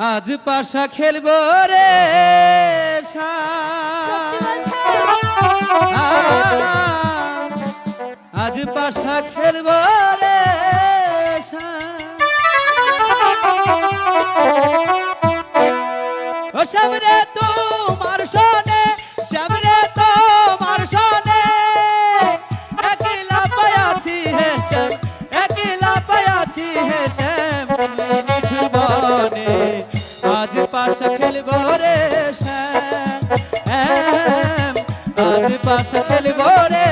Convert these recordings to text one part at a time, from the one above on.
আজ পাশা খেলব রে আজ পাশা খেলব রে ও সামনে তোমার সনে সামনে তোমার সনে। একলা পায়াছি হে শ্যাম একলা পায়াছি হে পাশা খেলব রে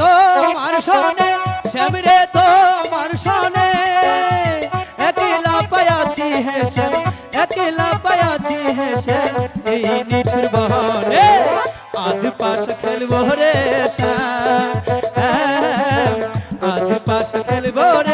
তোমার সনে শ্যাম শ্যাম এই নিঠুর বহনে। আজ পাশ খেলব রে শ্যাম আজ পাশ খেলব রে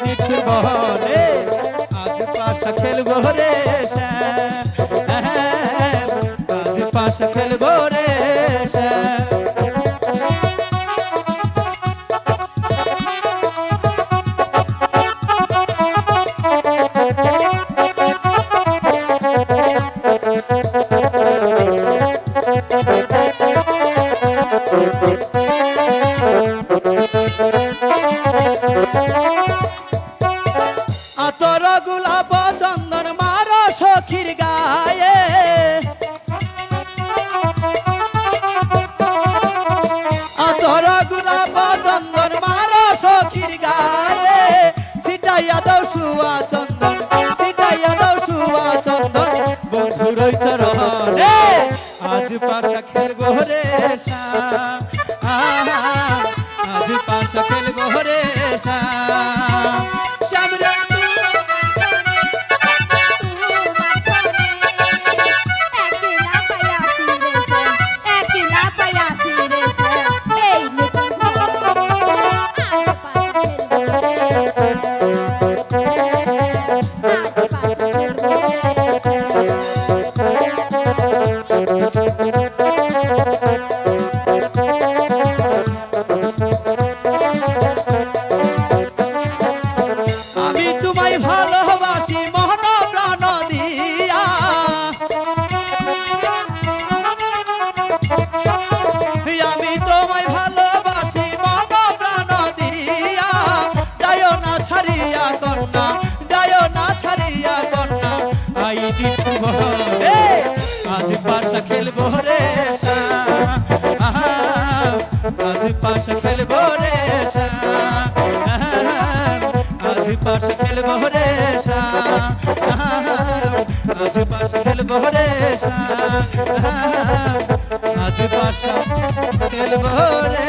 নিঠুর বহনে আজ পাশা খেলব রে আতর গোলাপ চন্দন মার সখীর গায়ে। আজ পাশা খেলব রে আজ পাশা খেলব রে আজ পাশা খেলব রে আজ পাশা খেলব রে আজ পাশা খেলব রে আজ পাশা খেলব রে।